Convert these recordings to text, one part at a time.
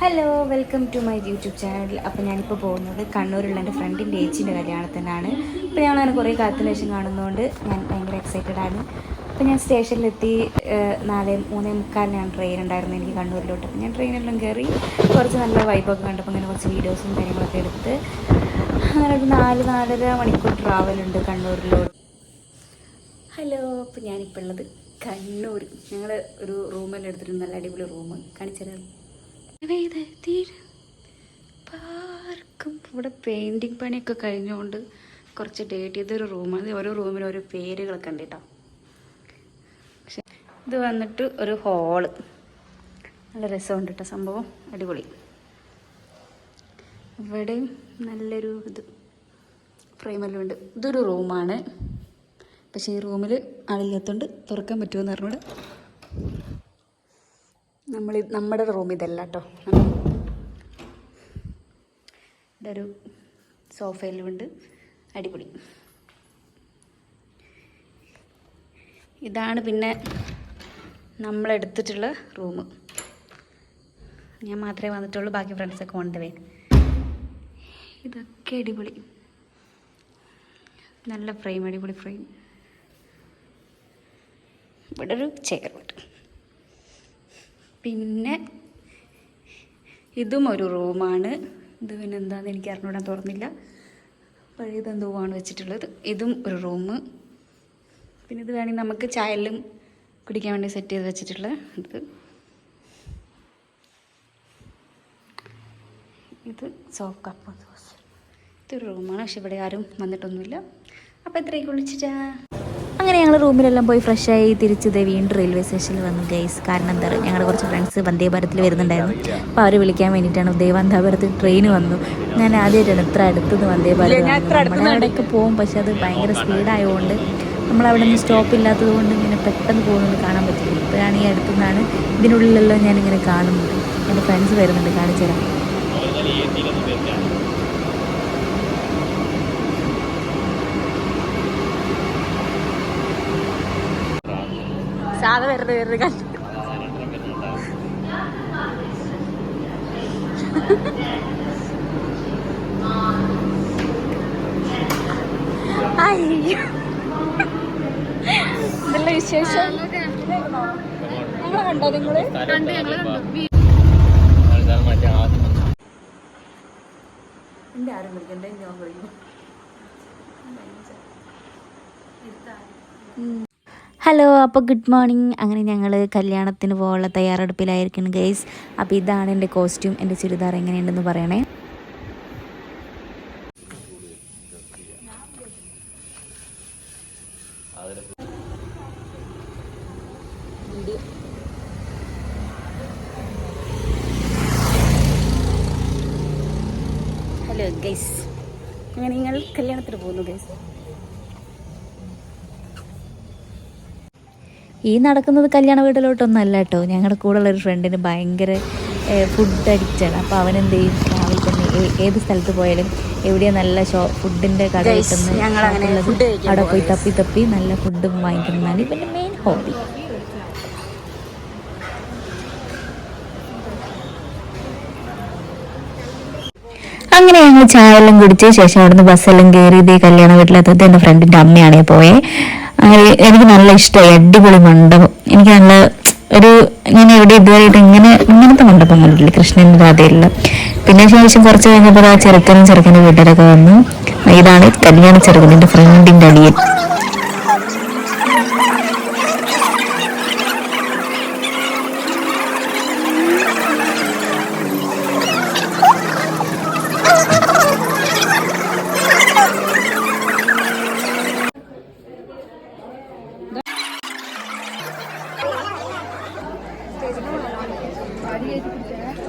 Hello welcome to my YouTube channel അപ്പോൾ ഞാനിപ്പോൾ പോകുന്നത് കണ്ണൂരുള്ള എന്റെ ഫ്രണ്ടിന്റെ ഏച്ചിന്റെ കല്യാണത്തിനാണ്. അപ്പോൾ ഞങ്ങളങ്ങനെ കുറേ കാലത്തിന് ശേഷം കാണുന്നതുകൊണ്ട് ഞാൻ ഭയങ്കര എക്സൈറ്റഡ് ആണ്. അപ്പോൾ ഞാൻ സ്റ്റേഷനിലെത്തി നാല് മൂന്നേ മുക്കാലിനാണ് ട്രെയിൻ ഉണ്ടായിരുന്നത് എനിക്ക് കണ്ണൂരിലോട്ട്. അപ്പോൾ ഞാൻ ട്രെയിനെല്ലാം കയറി കുറച്ച് നല്ല വൈബൊക്കെ കണ്ടപ്പോൾ അങ്ങനെ കുറച്ച് വീഡിയോസും കാര്യങ്ങളൊക്കെ എടുത്ത് അങ്ങനെ ഒരു നാല് നാലര മണിക്കൂർ ട്രാവലുണ്ട് കണ്ണൂരിലോട്ട്. ഹലോ അപ്പോൾ ഞാനിപ്പോൾ ഉള്ളത് കണ്ണൂർ ഞങ്ങൾ ഒരു റൂമെല്ലാം എടുത്തിട്ടുണ്ട്. നല്ല അടിപൊളി റൂം കാണിച്ചുതരാം പാർക്കും. ഇവിടെ പെയിന്റിങ് പണിയൊക്കെ കഴിഞ്ഞുകൊണ്ട് കുറച്ച് ഡേറ്റ് ചെയ്തൊരു റൂമാണ് ഓരോ റൂമിനും ഓരോ പേരുകളൊക്കെ ഉണ്ട് കേട്ടോ പക്ഷെ ഇത് വന്നിട്ട് ഒരു ഹോൾ നല്ല രസമുണ്ട് കേട്ടോ സംഭവം. അടിപൊളി. ഇവിടെയും നല്ലൊരു ഇത്. ഫ്രെയിമെല്ലാം ഉണ്ട്. ഇതൊരു റൂമാണ് പക്ഷേ ഈ റൂമിൽ ആളില്ലാത്തതുകൊണ്ട് തുറക്കാൻ പറ്റുമെന്ന് പറഞ്ഞൂടെ നമ്മൾ നമ്മുടെ റൂം ഇതല്ല കേട്ടോ ഇവിടെ ഒരു സോഫയിലുണ്ട്. അടിപൊളി. ഇതാണ് പിന്നെ നമ്മളെടുത്തിട്ടുള്ള റൂം. ഞാൻ മാത്രമേ വന്നിട്ടുള്ളൂ ബാക്കി ഫ്രണ്ട്സൊക്കെ കൊണ്ടുവേ ഇതൊക്കെ അടിപൊളി. നല്ല ഫ്രെയിം അടിപൊളി ഫ്രെയിം ഇവിടെ ഒരു ചെയർ പിന്നെ ഇതും ഒരു റൂമാണ്. ഇത് പിന്നെ എന്താണെന്ന് എനിക്ക് അറിഞ്ഞൂടാൻ തുറന്നില്ല. പഴയതെന്തോ ആണ് വെച്ചിട്ടുള്ളത്. ഇതും ഒരു റൂം. പിന്നെ ഇത് വേണമെങ്കിൽ നമുക്ക് ചായലും കുടിക്കാൻ വേണ്ടി സെറ്റ് ചെയ്ത് വെച്ചിട്ടുള്ള ഇത്. ഇത് സോഫ് കപ്പ് ഇതൊരു റൂമാണ്. പക്ഷെ ഇവിടെ ആരും വന്നിട്ടൊന്നുമില്ല. അപ്പോൾ ഇത്രയൊക്കെ വിളിച്ചിട്ടാ അങ്ങനെ ഞങ്ങൾ റൂമിലെല്ലാം പോയി ഫ്രഷായി തിരിച്ച് ദേ വീണ്ടും റെയിൽവേ സ്റ്റേഷനിൽ വന്നു. ഗൈസ് കാരണം എന്താ പറയുക ഞങ്ങളുടെ കുറച്ച് ഫ്രണ്ട്സ് വന്ദേ വരുന്നുണ്ടായിരുന്നു. അപ്പോൾ അവർ വിളിക്കാൻ വേണ്ടിയിട്ടാണ് ദേ വന്ദേ ഭാരത് ട്രെയിൻ വന്നു. ഞാൻ ആദ്യമായിട്ടാണ് ഇത്ര അടുത്തുനിന്ന് വന്ദേ ഭാരത്. നമ്മുടെ അവിടെയൊക്കെ പോകും പക്ഷേ അത് ഭയങ്കര സ്പീഡായതുകൊണ്ട് നമ്മളവിടെ നിന്ന് സ്റ്റോപ്പ് ഇല്ലാത്തത് കൊണ്ട് ഇങ്ങനെ പെട്ടെന്ന് പോകുന്നത് കാണാൻ പറ്റില്ല. ഇപ്പോഴാണ് ഈ അടുത്തുനിന്നാണ് ഇതിനുള്ളിലെല്ലാം ഞാനിങ്ങനെ കാണുന്നത്. എന്റെ ഫ്രണ്ട്സ് വരുന്നുണ്ട് കാണിച്ചു തരാം സാധ വെറുതെ വെറുതെ കണ്ടു. അയ്യോ. ഇതല്ല വിശേഷം? ഞങ്ങളെ കണ്ടോ. നിങ്ങൾ എന്റെ ആരും വിളിക്കണ്ടേ ഞാൻ വിളിക്കും ഹലോ അപ്പോൾ ഗുഡ് മോർണിംഗ് അങ്ങനെ ഞങ്ങൾ കല്യാണത്തിന് പോകാനുള്ള തയ്യാറെടുപ്പിലായിരിക്കുന്നു ഗൈസ് അപ്പോൾ ഇതാണ് എന്റെ കോസ്റ്റ്യൂം എന്റെ ചുരിദാർ എങ്ങനെയുണ്ടെന്ന് പറയണേ. ഹലോ ഗൈസ് അങ്ങനെ നിങ്ങൾ കല്യാണത്തിന് പോകുന്നു ഗൈസ് ഈ നടക്കുന്നത് കല്യാണ വീട്ടിലോട്ടൊന്നും അല്ല കേട്ടോ ഞങ്ങളുടെ കൂടെയുള്ള ഒരു ഫ്രണ്ടിന് ഭയങ്കര ഫുഡ് അഡിക്റ്റാണ് അപ്പോൾ അവൻ എന്ത് ചെയ്യും? രാവിലെ തന്നെ ഏത് സ്ഥലത്ത് പോയാലും എവിടെയാ നല്ല ഷോ ഫുഡിന്റെ കട കിട്ടുന്നത് അവിടെ പോയി തപ്പി തപ്പി നല്ല ഫുഡ് വാങ്ങിക്കുന്നതാണ് ഇവന്റെ മെയിൻ ഹോബി അങ്ങനെ ഞങ്ങൾ ചായ എല്ലാം കുടിച്ച ശേഷം അവിടുന്ന് ബസ്സെല്ലാം കയറി ഇതേ കല്യാണ വീട്ടിലെത്തത് എന്റെ ഫ്രണ്ടിന്റെ അമ്മയാണ് പോയെ. എനിക്ക് നല്ല ഇഷ്ടമായി അടിപൊളി മണ്ഡപം. എനിക്ക് നല്ല ഒരു ഞാൻ എവിടെ ഇതുവരെയായിട്ട് ഇങ്ങനെ ഇങ്ങനത്തെ മണ്ഡപം കണ്ടിട്ടില്ല കൃഷ്ണന്റെ രാധയില്ല പിന്നെ ശേഷം കുറച്ച് കഴിഞ്ഞപ്പോൾ ആ ചെറുക്കനും ചെറുക്കന്റെ വീട്ടുകാരൊക്കെ വന്നു. ഇതാണ് കല്യാണ ചെറുക്കൻ എന്റെ ഫ്രണ്ടിന്റെ അടിയൻ Yeah.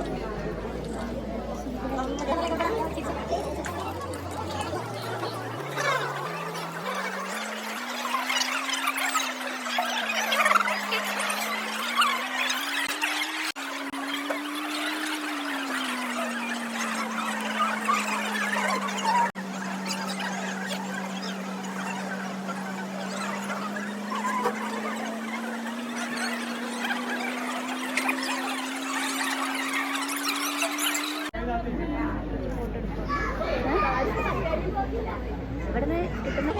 ഇവിടുന്ന് കിട്ടുന്ന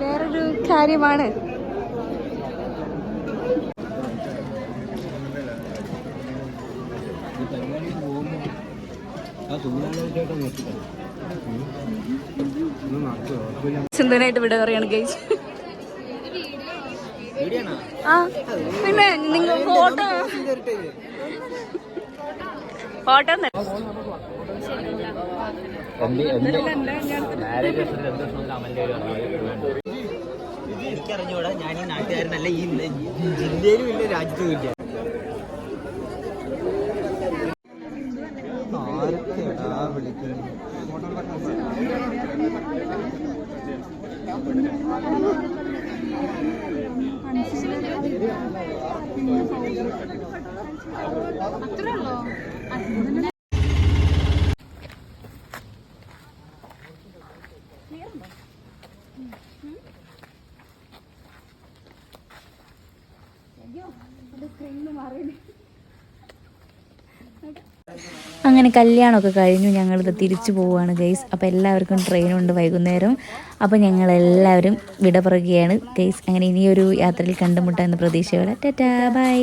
വേറൊരു കാര്യമാണ്. ചിന്തനായിട്ട് വിട പറയാണ് ഗൈസ്. ആ പിന്നെ നിങ്ങൾ ഫോട്ടോ ഫോട്ടോ എനിക്കറിഞ്ഞൂടാ ഞാൻ ഈ നാട്ടുകാരനല്ല ഈ ജില്ലയിലും ഇല്ല രാജ്യത്തും ഇല്ല ആരൊക്കെയാടാ വിളിക്കുന്നത്? അങ്ങനെ കല്യാണമൊക്കെ കഴിഞ്ഞു. ഞങ്ങളിത് തിരിച്ചു പോവുകയാണ് ഗൈസ്. അപ്പോൾ എല്ലാവർക്കും ട്രെയിനുണ്ട് വൈകുന്നേരം. അപ്പോൾ ഞങ്ങളെല്ലാവരും വിട പറയുകയാണ്. ഗൈസ് അങ്ങനെ ഇനിയൊരു യാത്രയിൽ കണ്ടുമുട്ടാമെന്ന പ്രതീക്ഷയോടെ. Tata bye.